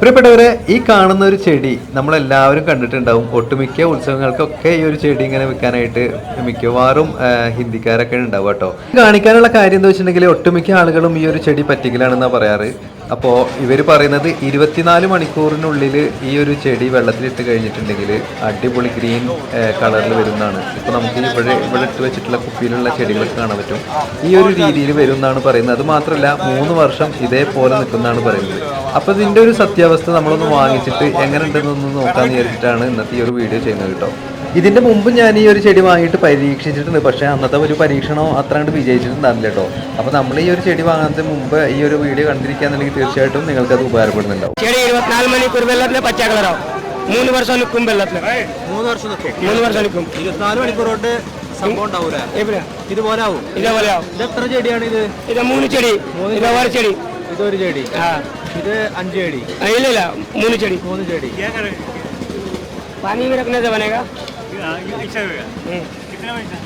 പ്രിയപ്പെട്ടവരെ ഈ കാണുന്ന ഒരു ചെടി നമ്മളെല്ലാവരും കണ്ടിട്ടുണ്ടാവും. ഒട്ടുമിക്ക ഉത്സവങ്ങൾക്കൊക്കെ ഈ ഒരു ചെടി ഇങ്ങനെ വിൽക്കാനായിട്ട് മിക്കവാറും ഹിന്ദിക്കാരൊക്കെ ഉണ്ടാവും കേട്ടോ. കാണിക്കാനുള്ള കാര്യം എന്താ വെച്ചിട്ടുണ്ടെങ്കിൽ ഒട്ടുമിക്ക ആളുകളും ഈ ഒരു ചെടി പറ്റിക്കലാണെന്നാണ് പറയാറ്. അപ്പോൾ ഇവർ പറയുന്നത് ഇരുപത്തിനാല് മണിക്കൂറിനുള്ളിൽ ഈ ഒരു ചെടി വെള്ളത്തിലിട്ട് കഴിഞ്ഞിട്ടുണ്ടെങ്കിൽ അടിപൊളി ഗ്രീൻ കളറിൽ വരുന്നതാണ്. ഇപ്പോൾ നമുക്ക് ഇവിടെ ഇവിടെ ഇട്ട് വെച്ചിട്ടുള്ള കുപ്പിയിലുള്ള ചെടികളൊക്കെ കാണാൻ പറ്റും. ഈ ഒരു രീതിയിൽ വരും എന്നാണ് പറയുന്നത്. അത് മാത്രമല്ല മൂന്ന് വർഷം ഇതേപോലെ നിൽക്കുന്നതാണ് പറയുന്നത്. അപ്പോൾ ഇതിന്റെ ഒരു സത്യാവസ്ഥ നമ്മളൊന്ന് വാങ്ങിച്ചിട്ട് എങ്ങനെ ഉണ്ടെന്നൊന്ന് നോക്കാമെന്ന് വിചാരിച്ചിട്ടാണ് ഇന്നത്തെ ഈ ഒരു വീഡിയോ ചെയ്യുന്നത് കേട്ടോ. ഇതിന്റെ മുമ്പ് ഞാൻ ഈ ഒരു ചെടി വാങ്ങിയിട്ട് പരീക്ഷിച്ചിട്ടുണ്ട്. പക്ഷേ അന്നത്തെ ഒരു പരീക്ഷണം അത്ര കണ്ട് വിജയിച്ചിട്ടുണ്ടായിരുന്നില്ല കേട്ടോ. അപ്പോൾ നമ്മൾ ഈ ഒരു ചെടി വാങ്ങുന്നതിന് മുമ്പ് ഈ ഒരു വീഡിയോ കണ്ടിരിക്കുകയാണെന്നുണ്ടെങ്കിൽ തീർച്ചയായിട്ടും നിങ്ങൾക്ക് അത് ഉപകാരപ്പെടുന്നുണ്ടാവും. ചെടി ഇരുപത്തിനാല് മണിക്കൂർ വെള്ളത്തിലെ പച്ച കളറാവും. മൂന്ന് വർഷം നിൽക്കും വെള്ളത്തിൽ. മൂന്ന് വർഷം നിൽക്കും. മൂന്ന് വർഷം നിൽക്കും. ഇരുപത്തിനാല് മണിക്കൂർ കൊണ്ട് സംഭവം ഉണ്ടാവൂലേ. എവിടെ? ഇതുപോലെ ആവും. ഇതേപോലെ ആവും. ഇത് എത്ര ചെടിയാണ് ഇത് ഇത് മൂന്ന് ചെടി. ഇത് ഒരു ചെടി. ഇതൊരു ചെടി. ആ. ഇത് അഞ്ച് ചെടി ആ, ഇല്ല ഇല്ല മൂന്ന് ചെടി മൂന്ന് ചെടി पानी में रखने से बनेगा ऐसा होगा हम्म। कितना पैसा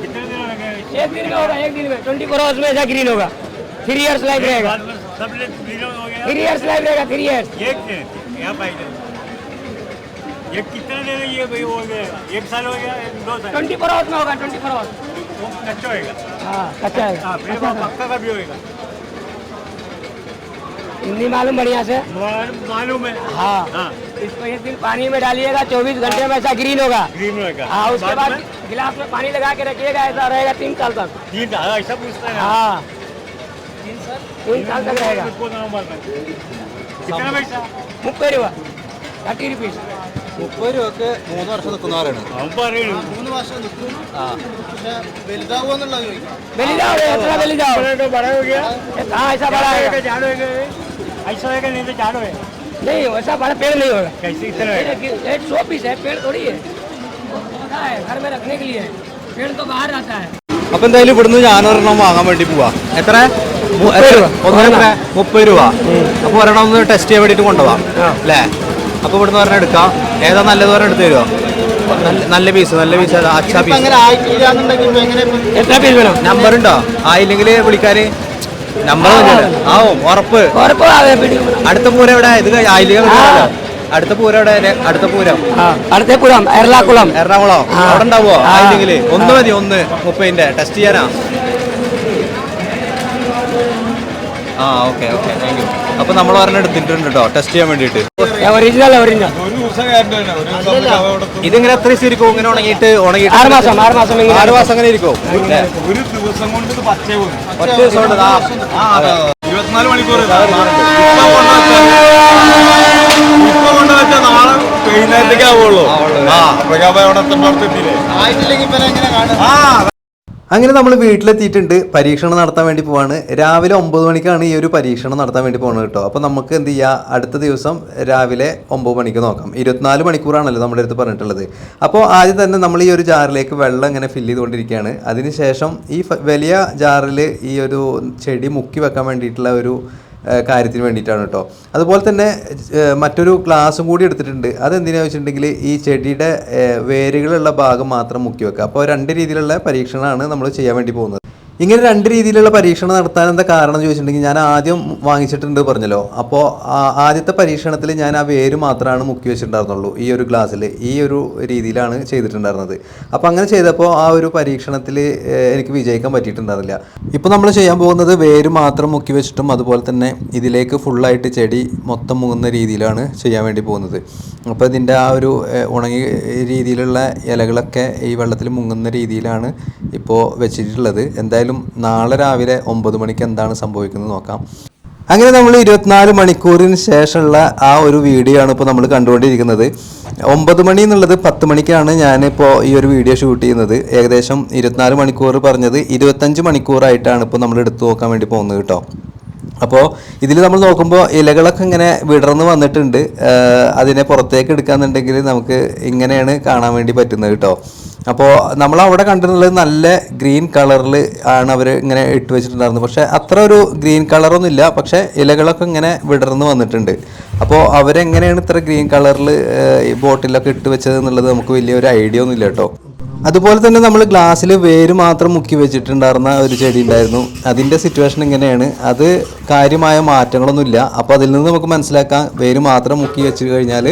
कितने दिन लगेगा एक दिन में होगा एक दिन में ट्वेंटी फोर आवर्स में ऐसा ग्रीन होगा थ्री इयर्स लाइफ रहेगा बाद में सब लोग विरोध हो गया थ्री इयर्स लाइफ रहेगा थ्री इयर्स एक दिन यहाँ पाई ये कितना दिन है ये भाई हो गया एक साल हो गया एक दो साल ट्वेंटी फोर आवर्स में होगा ट्वेंटी फोर आवर्स वो कच्चा होएगा हाँ कच्चा हाँ है फिर वो पक्का का भी होएगा हिंदी मालूम बढ़िया से। मालूम है। हाँ।, हाँ, इसको एक दिन पानी में डालिएगा 24 घंटे में ऐसा ग्रीन होगा। ग्रीन होगा हाँ उसके बाद गिलास में पानी लगा के रखिएगा ऐसा रहेगा तीन साल तक। तीन साल हाँ, ऐसा पूछते हैं। हाँ। तीन साल? तक रहेगा। कितना पैसा? मुफ़्त थर्टी रुपीज़ മുപ്പത് രൂപക്ക് മൂന്ന് വർഷം നിൽക്കുന്നവരാണ് हम पर മൂന്ന് വർഷം നിൽക്കും ആ പക്ഷെ വലുതാവുക എന്നുള്ളത് ചോദിക്കാം वलीदाओ इतना वलीदाओ तो बड़ा हो गया हाँ ऐसा बड़ा झाड़ है होएगा झाड़ होएगा ऐसा होएगा नहीं तो झाड़ होएगा नहीं वैसा बड़ा पेड़ नहीं होगा कैसे इतना होएगा एक सौ पीस है पेड़ थोड़ी है पौधा है घर में रखने के लिए है पेड़ तो बाहर आता है അപ്പൊ എന്തായാലും ഇവിടുന്ന് ഞാനൊരെണ്ണം വാങ്ങാൻ വേണ്ടി പോവാ എത്ര മു- എത്ര രൂപ ഒന്നിന് എത്ര മുപ്പത് രൂപ അപ്പൊ ഒരെണ്ണം ഒന്ന് ടെസ്റ്റ് ചെയ്യാൻ വേണ്ടിട്ട് കൊണ്ടുപോവാം അല്ലേ അപ്പൊ ഇവിടുന്ന് ഒരെണ്ണം എടുക്കാം ഏതാ നല്ലത് പോലെ എടുത്തു തരുമോ നല്ല പീസ് നല്ല പീസ് അച്ഛാ പീസ് നമ്പർ ഉണ്ടോ? ആയില്ലെങ്കിൽ വിളിക്കാൻ നമ്പർ ആവും ഉറപ്പ്. അടുത്ത പൂരം എവിടെ? ഇത് ആയില്ലെങ്കിൽ അടുത്ത പൂരം എവിടെ? അടുത്ത പൂരം. അടുത്ത പൂരം എറണാകുളം. എറണാകുളം. അവിടെ ഉണ്ടാവോ ആയില്ലെങ്കിൽ ഒന്ന് മതി ഒന്ന്. മുപ്പതിന്റെ. ടെസ്റ്റ് ചെയ്യാനാ? ആ ഓക്കെ ഓക്കെ. താങ്ക് യു അപ്പോൾ നമ്മൾ ഒരെണ്ണം എടുത്തിട്ടുണ്ട് കേട്ടോ ടെസ്റ്റ് ചെയ്യാൻ വേണ്ടിയിട്ട്. ഒറിജിനൽ ഇതിങ്ങനെ എത്ര ദിവസം ഇരിക്കും ഇങ്ങനെ ഉണങ്ങിയിട്ട് ഉണങ്ങിയിട്ട് ആറ് മാസം ആറ് മാസം ആറ് മാസം അങ്ങനെ ഇരിക്കും. ഒരു ദിവസം കൊണ്ട് ഒറ്റ ദിവസം കൊണ്ട് ഇരുപത്തിനാല് മണിക്കൂർ വൈകുന്നേരത്തേക്ക് ആവുള്ളൂ. അവിടെ എങ്ങനെ കാണും? അങ്ങനെ നമ്മൾ വീട്ടിലെത്തിയിട്ടുണ്ട്. പരീക്ഷണം നടത്താൻ വേണ്ടി പോവാണ്. രാവിലെ ഒമ്പത് മണിക്കാണ് ഈ ഒരു പരീക്ഷണം നടത്താൻ വേണ്ടി പോകുന്നത് കേട്ടോ. അപ്പോൾ നമുക്ക് എന്ത് ചെയ്യാം? അടുത്ത ദിവസം രാവിലെ ഒമ്പത് മണിക്ക് നോക്കാം. ഇരുപത്തിനാല് മണിക്കൂറാണല്ലോ നമ്മുടെ അടുത്ത് പറഞ്ഞിട്ടുള്ളത്. അപ്പോൾ ആദ്യം തന്നെ നമ്മൾ ഈ ഒരു ജാറിലേക്ക് വെള്ളം ഇങ്ങനെ ഫില്ല് ചെയ്തുകൊണ്ടിരിക്കുകയാണ്. അതിനുശേഷം ഈ വലിയ ജാറിൽ ഈ ഒരു ചെടി മുക്കി വെക്കാൻ വേണ്ടിയിട്ടുള്ള ഒരു കാര്യത്തിന് വേണ്ടിയിട്ടാണ് കേട്ടോ. അതുപോലെ തന്നെ മറ്റൊരു ക്ലാസ്സും കൂടി എടുത്തിട്ടുണ്ട്. അതെന്തിനാ വെച്ചിട്ടുണ്ടെങ്കിൽ ഈ ചെടിയുടെ വേരുകളുള്ള ഭാഗം മാത്രം മുക്കി വെക്കുക. അപ്പോൾ രണ്ട് രീതിയിലുള്ള പരീക്ഷണമാണ് നമ്മൾ ചെയ്യാൻ വേണ്ടി പോകുന്നത്. ഇങ്ങനെ രണ്ട് രീതിയിലുള്ള പരീക്ഷണം നടത്താൻ എന്താ കാരണം ചോദിച്ചിട്ടുണ്ടെങ്കിൽ ഞാൻ ആദ്യം വാങ്ങിച്ചിട്ടുണ്ട് പറഞ്ഞല്ലോ. അപ്പോൾ ആദ്യത്തെ പരീക്ഷണത്തിൽ ഞാൻ ആ വേര് മാത്രമാണ് മുക്കി വെച്ചിട്ടുണ്ടായിരുന്നുള്ളൂ ഈ ഒരു ഗ്ലാസ്സിൽ ഈ ഒരു രീതിയിലാണ് ചെയ്തിട്ടുണ്ടായിരുന്നത്. അപ്പോൾ അങ്ങനെ ചെയ്തപ്പോൾ ആ ഒരു പരീക്ഷണത്തിൽ എനിക്ക് വിജയിക്കാൻ പറ്റിയിട്ടുണ്ടായിരുന്നില്ല. ഇപ്പോൾ നമ്മൾ ചെയ്യാൻ പോകുന്നത് വേര് മാത്രം മുക്കി വെച്ചിട്ടും അതുപോലെ തന്നെ ഇതിലേക്ക് ഫുള്ളായിട്ട് ചെടി മൊത്തം മുങ്ങുന്ന രീതിയിലാണ് ചെയ്യാൻ വേണ്ടി പോകുന്നത്. അപ്പോൾ ഇതിന്റെ ആ ഒരു ഉണങ്ങി രീതിയിലുള്ള ഇലകളൊക്കെ ഈ വെള്ളത്തിൽ മുങ്ങുന്ന രീതിയിലാണ് ഇപ്പോൾ വെച്ചിട്ടുള്ളത്. എന്തായാലും നാളെ രാവിലെ ഒമ്പത് മണിക്ക് എന്താണ് സംഭവിക്കുന്നത് നോക്കാം. അങ്ങനെ നമ്മൾ ഇരുപത്തിനാല് മണിക്കൂറിന് ശേഷമുള്ള ആ ഒരു വീഡിയോ ആണ് ഇപ്പോൾ നമ്മൾ കണ്ടുകൊണ്ടിരിക്കുന്നത്. ഒമ്പത് മണി എന്നുള്ളത് പത്ത് മണിക്കാണ് ഞാനിപ്പോൾ ഈ ഒരു വീഡിയോ ഷൂട്ട് ചെയ്യുന്നത്. ഏകദേശം ഇരുപത്തിനാല് മണിക്കൂർ പറഞ്ഞത് ഇരുപത്തഞ്ച് മണിക്കൂറായിട്ടാണ് ഇപ്പോൾ നമ്മൾ എടുത്തു നോക്കാൻ വേണ്ടി പോകുന്നത് കേട്ടോ. അപ്പോൾ ഇതിൽ നമ്മൾ നോക്കുമ്പോൾ ഇലകളൊക്കെ ഇങ്ങനെ വിടർന്ന് വന്നിട്ടുണ്ട്. അതിനെ പുറത്തേക്ക് എടുക്കാന്നുണ്ടെങ്കിൽ നമുക്ക് ഇങ്ങനെയാണ് കാണാൻ വേണ്ടി പറ്റുന്നത് കേട്ടോ. അപ്പോൾ നമ്മൾ അവിടെ കണ്ടിട്ടുള്ളത് നല്ല ഗ്രീൻ കളറിൽ ആണ് അവർ ഇങ്ങനെ ഇട്ട് വെച്ചിട്ടുണ്ടായിരുന്നത്. പക്ഷേ അത്ര ഒരു ഗ്രീൻ കളറൊന്നും ഇല്ല പക്ഷേ ഇലകളൊക്കെ ഇങ്ങനെ വിടർന്ന് വന്നിട്ടുണ്ട്. അപ്പോൾ അവരെങ്ങനെയാണ് ഇത്ര ഗ്രീൻ കളറിൽ ബോട്ടിലൊക്കെ ഇട്ട് വെച്ചത് എന്നുള്ളത് നമുക്ക് വലിയൊരു ഐഡിയ ഒന്നും ഇല്ല കേട്ടോ. അതുപോലെ തന്നെ നമ്മൾ ഗ്ലാസ്സിൽ വേര് മാത്രം മുക്കി വെച്ചിട്ടുണ്ടായിരുന്ന ഒരു ചെടി ഉണ്ടായിരുന്നു അതിന്റെ സിറ്റുവേഷൻ ഇങ്ങനെയാണ്. അത് കാര്യമായ മാറ്റങ്ങളൊന്നുമില്ല. അപ്പോൾ അതിൽ നിന്ന് നമുക്ക് മനസ്സിലാക്കാം വേര് മാത്രം മുക്കി വെച്ച് കഴിഞ്ഞാൽ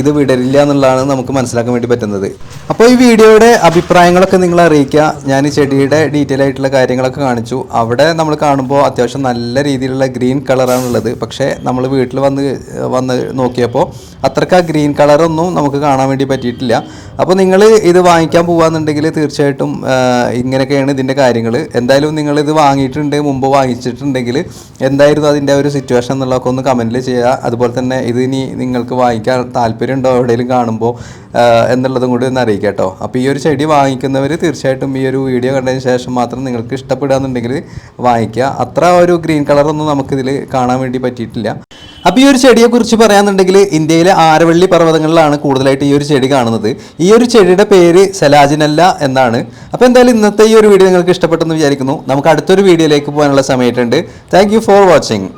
ഇത് വിടരില്ല എന്നുള്ളതാണ് നമുക്ക് മനസ്സിലാക്കാൻ വേണ്ടി പറ്റുന്നത്. അപ്പോൾ ഈ വീഡിയോയുടെ അഭിപ്രായങ്ങളൊക്കെ നിങ്ങൾ അറിയിക്കുക. ഞാൻ ഈ ചെടിയുടെ ഡീറ്റെയിൽ ആയിട്ടുള്ള കാര്യങ്ങളൊക്കെ കാണിച്ചു. അവിടെ നമ്മൾ കാണുമ്പോൾ അത്യാവശ്യം നല്ല രീതിയിലുള്ള ഗ്രീൻ കളറാണുള്ളത് പക്ഷേ നമ്മൾ വീട്ടിൽ വന്ന് വന്ന് നോക്കിയപ്പോൾ അത്രയ്ക്ക് ആ ഗ്രീൻ കളറൊന്നും നമുക്ക് കാണാൻ വേണ്ടി പറ്റിയിട്ടില്ല. അപ്പോൾ നിങ്ങൾ ഇത് വാങ്ങിക്കാൻ പോകാന്നുണ്ടെങ്കിൽ തീർച്ചയായിട്ടും ഇങ്ങനെയൊക്കെയാണ് ഇതിന്റെ കാര്യങ്ങൾ എന്തായാലും നിങ്ങൾ ഇത് വാങ്ങിയിട്ടുണ്ട് മുമ്പ് വാങ്ങിച്ചിട്ടുണ്ടെങ്കിൽ എന്തായിരുന്നു അതിന്റെ ഒരു സിറ്റുവേഷൻ എന്നുള്ളതൊക്കെ ഒന്ന് കമന്റിൽ ചെയ്യുക. അതുപോലെ തന്നെ ഇത് ഇനി നിങ്ങൾക്ക് വാങ്ങിക്കാൻ താല്പര്യമുണ്ടോ എവിടെയെങ്കിലും കാണുമ്പോൾ എന്നുള്ളതും കൂടി ഒന്ന് അറിയിക്കുക കേട്ടോ. അപ്പോൾ ഈ ഒരു ചെടി വാങ്ങിക്കുന്നവർ തീർച്ചയായിട്ടും ഈ ഒരു വീഡിയോ കണ്ടതിന് ശേഷം മാത്രം നിങ്ങൾക്ക് ഇഷ്ടപ്പെടുകയെന്നുണ്ടെങ്കിൽ വാങ്ങിക്കുക. അത്ര ഒരു ഗ്രീൻ കളറൊന്നും നമുക്കിതിൽ കാണാൻ വേണ്ടി പറ്റിയിട്ടില്ല. അപ്പോൾ ഈ ഒരു ചെടിയെക്കുറിച്ച് പറയാന്നുണ്ടെങ്കിൽ ഇന്ത്യയിലെ ആരവള്ളി പർവതങ്ങളിലാണ് കൂടുതലായിട്ട് ഈ ഒരു ചെടി കാണുന്നത്. ഈ ഒരു ചെടിയുടെ പേര് സെലാജിനല്ല എന്നാണ്. അപ്പോൾ എന്തായാലും ഇന്നത്തെ ഈ ഒരു വീഡിയോ നിങ്ങൾക്ക് ഇഷ്ടപ്പെട്ടെന്ന് വിചാരിക്കുന്നു. നമുക്ക് അടുത്തൊരു വീഡിയോയിലേക്ക് പോകാനുള്ള സമയമായിട്ടുണ്ട്. Thank for watching